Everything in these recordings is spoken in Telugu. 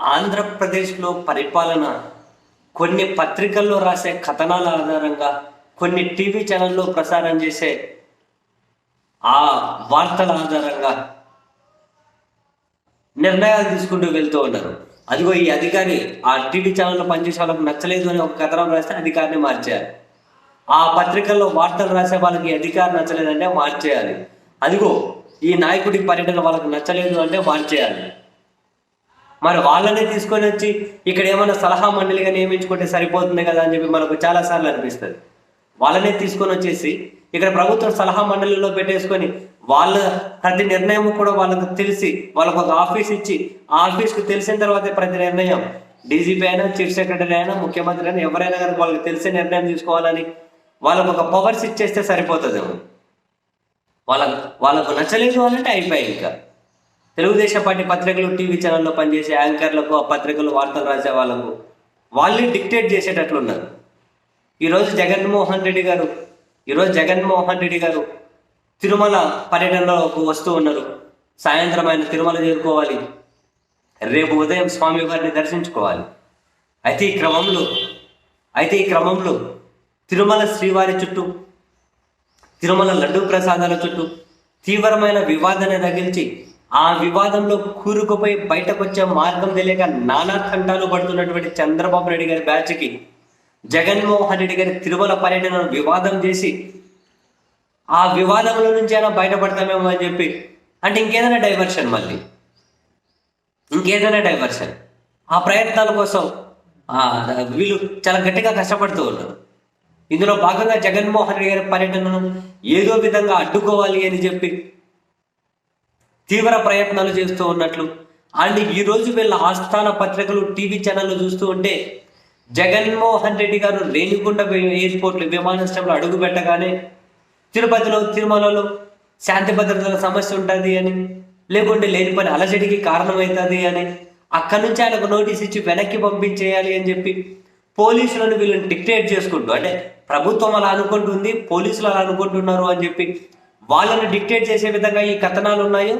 ఆంధ్రప్రదేశ్లో పరిపాలన కొన్ని పత్రికల్లో రాసే కథనాల ఆధారంగా కొన్ని టీవీ ఛానల్లో ప్రసారం చేసే ఆ వార్తల ఆధారంగా నిర్ణయాలు తీసుకుంటూ వెళ్తూ ఉన్నారు. అదిగో ఈ అధికారి ఆ టీవీ ఛానల్లో పనిచేసే వాళ్ళకి నచ్చలేదు అని ఒక కథనం రాస్తే అధికారిని మార్చేయాలి ఆ పత్రికల్లో వార్తలు రాసే వాళ్ళకి అధికారం నచ్చలేదంటే మార్చేయాలి. అదిగో ఈ నాయకుడి పర్యటన వాళ్ళకి నచ్చలేదు అంటే మార్చేయాలి. మరి వాళ్ళనే తీసుకొని వచ్చి ఇక్కడ ఏమైనా సలహా మండలిగా నియమించుకుంటే సరిపోతుంది కదా అని చెప్పి మనకు చాలా సార్లు అనిపిస్తుంది. వాళ్ళనే తీసుకొని వచ్చేసి ఇక్కడ ప్రభుత్వం సలహా మండలిలో పెట్టేసుకొని వాళ్ళ ప్రతి నిర్ణయం కూడా వాళ్ళకు తెలిసి వాళ్ళకు ఒక ఆఫీస్ ఇచ్చి ఆ ఆఫీస్కి తెలిసిన తర్వాతే ప్రతి నిర్ణయం డీజీపీ అయినా చీఫ్ సెక్రటరీ అయినా ముఖ్యమంత్రి అయినా ఎవరైనా కానీ వాళ్ళకి తెలిసే నిర్ణయం తీసుకోవాలని వాళ్ళకు ఒక పవర్స్ ఇచ్చేస్తే సరిపోతుంది వాళ్ళ వాళ్ళకు నచ్చలేదు అంటే అయిపోయాయి ఇంకా. తెలుగుదేశం పార్టీ పత్రికలు టీవీ ఛానల్లో పనిచేసే యాంకర్లకు ఆ పత్రికలు వార్తలు రాసే వాళ్ళకు వాళ్ళే డిక్టేట్ చేసేటట్లున్నారు. ఈరోజు జగన్మోహన్ రెడ్డి గారు ఈరోజు జగన్మోహన్ రెడ్డి గారు తిరుమల పర్యటనలోకి వస్తూ ఉన్నారు. సాయంత్రం ఆయన తిరుమల చేరుకోవాలి. రేపు ఉదయం స్వామి వారిని దర్శించుకోవాలి. అయితే ఈ క్రమంలో అయితే ఈ క్రమంలో తిరుమల శ్రీవారి చుట్టూ తిరుమల లడ్డూ ప్రసాదాల చుట్టూ తీవ్రమైన వివాదాన్ని తగిలిచి ఆ వివాదంలో కూరుకుపోయి బయటకు వచ్చే మార్గం తెలియక నానా తంటాలు పడుతున్నటువంటి చంద్రబాబు నాయుడు గారి బ్యాచ్కి జగన్మోహన్ రెడ్డి గారి తిరుమల పర్యటనను వివాదం చేసి ఆ వివాదంలో నుంచి అయినా బయటపడతామేమో అని చెప్పి అంటే ఇంకేదైనా డైవర్షన్ మళ్ళీ. ఇంకేదైనా డైవర్షన్. ఆ ప్రయత్నాల కోసం వీళ్ళు చాలా గట్టిగా కష్టపడుతూ ఉన్నారు. ఇందులో భాగంగా జగన్మోహన్ రెడ్డి గారి పర్యటనను ఏదో విధంగా అడ్డుకోవాలి అని చెప్పి తీవ్ర ప్రయత్నాలు చేస్తూ ఉన్నట్లు. అండ్ ఈరోజు వీళ్ళ ఆస్థాన పత్రికలు టీవీ ఛానళ్ళు చూస్తూ ఉంటే జగన్మోహన్ రెడ్డి గారు రేణిగుండ ఎయిర్పోర్ట్ విమానాశ్రయంలో అడుగు పెట్టగానే తిరుపతిలో తిరుమలలో శాంతి భద్రతల సమస్య ఉంటుంది అని లేకుంటే లేని పని అలజడికి కారణమవుతుంది అని అక్కడి నుంచి ఆయనకు నోటీస్ ఇచ్చి వెనక్కి పంపించేయాలి అని చెప్పి పోలీసులను వీళ్ళని డిక్టేట్ చేసుకుంటూ అంటే ప్రభుత్వం అలా అనుకుంటుంది పోలీసులు అలా అనుకుంటున్నారు అని చెప్పి వాళ్ళని డిక్టేట్ చేసే విధంగా ఈ కథనాలు ఉన్నాయో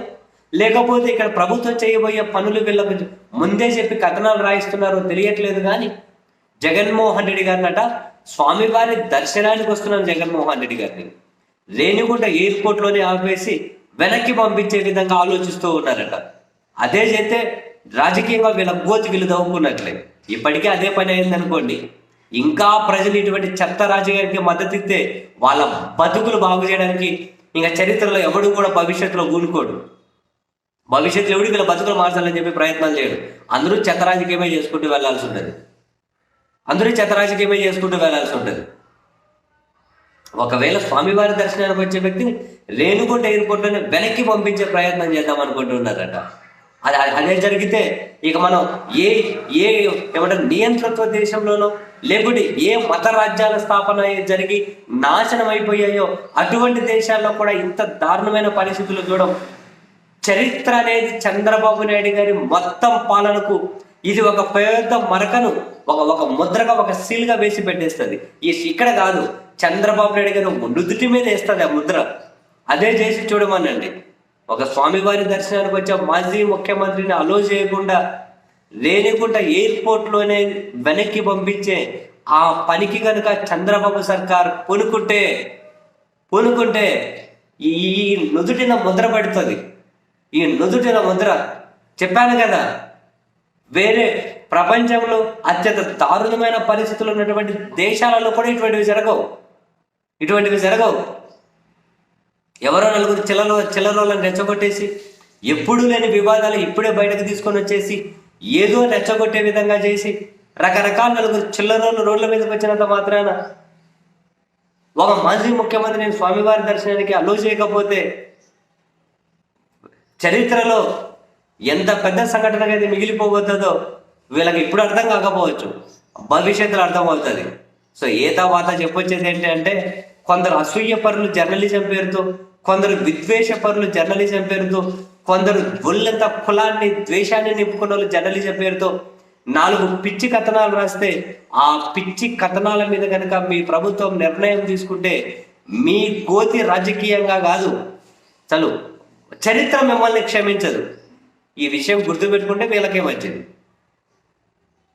లేకపోతే ఇక్కడ ప్రభుత్వం చేయబోయే పనులు వీళ్ళకు ముందే చెప్పి కథనాలు రాయిస్తున్నారో తెలియట్లేదు కానీ జగన్మోహన్ రెడ్డి గారినట స్వామివారి దర్శనానికి వస్తున్నాను జగన్మోహన్ రెడ్డి గారిని. రేణిగుంట ఎయిర్పోర్ట్లోనే ఆపేసి వెనక్కి పంపించే విధంగా ఆలోచిస్తూ ఉన్నారట. అదే చేస్తే రాజకీయంగా వీళ్ళ గోతి వీళ్ళు దవ్వుకున్నట్లే. ఇప్పటికే అదే పని అయింది అనుకోండి ఇంకా ప్రజలు ఇటువంటి చెత్త రాజకీయానికి మద్దతు ఇస్తే వాళ్ళ బతుకులు బాగు చేయడానికి ఇంకా చరిత్రలో ఎవడు కూడా భవిష్యత్తులో కూనుకోడు భవిష్యత్తులో ఎవడు వీళ్ళ బతుకులు మార్చాలని చెప్పి ప్రయత్నాలు చేయడు. అందరూ చెత్త రాజకీయమే చేసుకుంటూ వెళ్ళాల్సి ఉంటుంది. అందరూ చెత్త రాజకీయమే చేసుకుంటూ వెళ్ళాల్సి ఉంటుంది. ఒకవేళ స్వామివారి దర్శనానికి వచ్చే వ్యక్తిని రేణుగుంట ఎయిర్పోర్ట్లోనే వెనక్కి పంపించే ప్రయత్నం చేద్దాం అనుకుంటున్నారట. అది అదే జరిగితే ఇక మనం ఏ ఏ ఏమంటారు నియంతృత్వ దేశంలోనో లేకుంటే ఏ మత రాజ్యాల స్థాపన జరిగి నాశనం అయిపోయాయో అటువంటి దేశాల్లో కూడా ఇంత దారుణమైన పరిస్థితులు చూడడం చరిత్ర అనేది చంద్రబాబు నాయుడు గారి మొత్తం పాలనకు ఇది ఒక పెద్ద మరకను ఒక ఒక ముద్రగా ఒక సీల్గా వేసి పెట్టేస్తుంది. ఈ ఇక్కడ కాదు చంద్రబాబు నాయుడు గారు నుదుటి మీద వేస్తుంది ఆ ముద్ర. అదే చేసి చూడమనండి. ఒక స్వామివారి దర్శనానికి వచ్చే మాజీ ముఖ్యమంత్రిని అలో చేయకుండా రేణిగుంట ఎయిర్పోర్ట్లోనే వెనక్కి పంపించే ఆ పనికి కనుక చంద్రబాబు సర్కార్ పొనుకుంటే పొనుకుంటే ఈ నుదుటిన ముద్ర పడుతుంది. ఈ నుదుటిన ముద్ర. చెప్పాను కదా వేరే ప్రపంచంలో అత్యంత దారుణమైన పరిస్థితులు ఉన్నటువంటి దేశాలలో కూడా ఇటువంటివి జరగవు. ఇటువంటివి జరగవు. ఎవరో నలుగురు చిల్లర చిల్లరోళ్ళని రెచ్చగొట్టేసి ఎప్పుడూ లేని వివాదాలు ఇప్పుడే బయటకు తీసుకొని వచ్చేసి ఏదో రెచ్చగొట్టే విధంగా చేసి రకరకాల నలుగురు చిల్లరోళ్ళు రోడ్ల మీదకి వచ్చినంత మాత్రాన ఒక మాజీ నేను స్వామివారి దర్శనానికి అలో చేయకపోతే చరిత్రలో ఎంత పెద్ద సంఘటనగా అయితే మిగిలిపోతుందో వీళ్ళకి ఇప్పుడు అర్థం కాకపోవచ్చు. భవిష్యత్తులో అర్థమవుతుంది. సో ఏ తర్వాత చెప్పొచ్చేది ఏంటంటే కొందరు అసూయ పరులు జర్నలిజం పేరుతో కొందరు విద్వేష పరులు జర్నలిజం పేరుతో కొందరు ఒళ్ళంత కులాన్ని ద్వేషాన్ని నింపుకున్న వాళ్ళు జర్నలిజం పేరుతో నాలుగు పిచ్చి కథనాలు రాస్తే ఆ పిచ్చి కథనాల మీద కనుక మీ ప్రభుత్వం నిర్ణయం తీసుకుంటే మీ గోతి రాజకీయంగా కాదు. చలు చరిత్ర మిమ్మల్ని క్షమించదు. ఈ విషయం గుర్తుపెట్టుకుంటే వీళ్ళకే మంచిది.